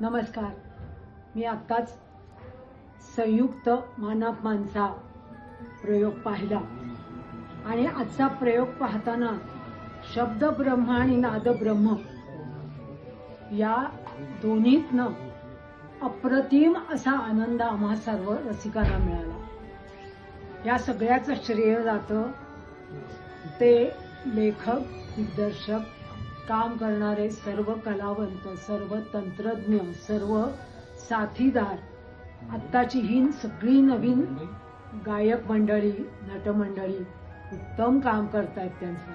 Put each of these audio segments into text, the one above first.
नमस्कार. मी आत्ताच संयुक्त मानव माणसा प्रयोग पाहिला. आणि आजचा प्रयोग पाहताना शब्द ब्रह्म आणि नाद ब्रह्म या दोन्हीतनं अप्रतिम असा आनंद आम्हा सर्व रसिकांना मिळाला. या सगळ्याचं श्रेय जातं ते लेखक दिग्दर्शक काम करणारे सर्व कलावंत सर्व तंत्रज्ञ सर्व साथीदार आत्ताची ही सगळी नवीन गायक मंडळी नटमंडळी उत्तम काम करतायत त्यांचं.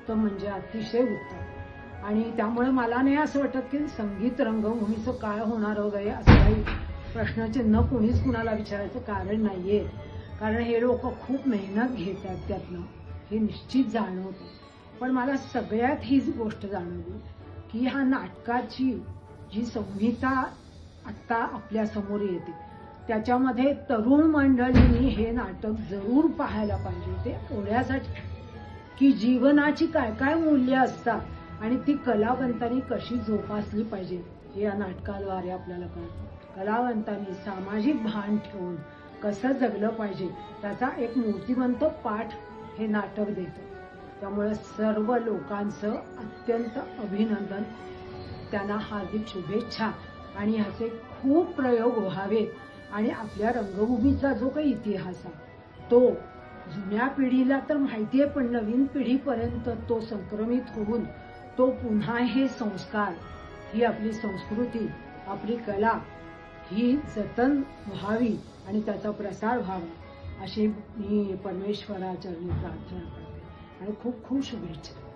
उत्तम म्हणजे अतिशय उत्तम. आणि त्यामुळे मला नाही असं वाटत की संगीत रंगभूमीचं काय होणार वगैरे असं काही प्रश्नचिन्ह कोणीच कुणाला विचारायचं कारण नाहीये. कारण हे लोक खूप मेहनत घेतात त्यातनं. हे निश्चित जाणवतं. पण मला सगळ्यात हीच गोष्ट जाणवली की ह्या नाटकाची जी संहिता आत्ता आपल्यासमोर येते त्याच्यामध्ये तरुण मंडळींनी हे नाटक जरूर पाहायला पाहिजे ते ओळ्यासाठी की जीवनाची काय काय मूल्य असतात आणि ती कलावंतांनी कशी जोपासली पाहिजे हे या नाटकाद्वारे आपल्याला कळतं. कलावंतांनी सामाजिक भान ठेवून कसं जगलं पाहिजे त्याचा एक मूर्तिमंत पाठ हे नाटक देतं. त्यामुळे सर्व लोकांचं अत्यंत अभिनंदन. त्यांना हार्दिक शुभेच्छा. आणि ह्याचे खूप प्रयोग व्हावेत. आणि आपल्या रंगभूमीचा जो काही इतिहास आहे तो जुन्या पिढीला तर माहिती आहे पण नवीन पिढीपर्यंत तो संक्रमित होऊन तो पुन्हा हे संस्कार ही आपली संस्कृती आपली कला ही जतन व्हावी आणि त्याचा प्रसार व्हावा अशी मी परमेश्वराचरणी प्रार्थना करते. आणि खूप खूप शुभेच्छा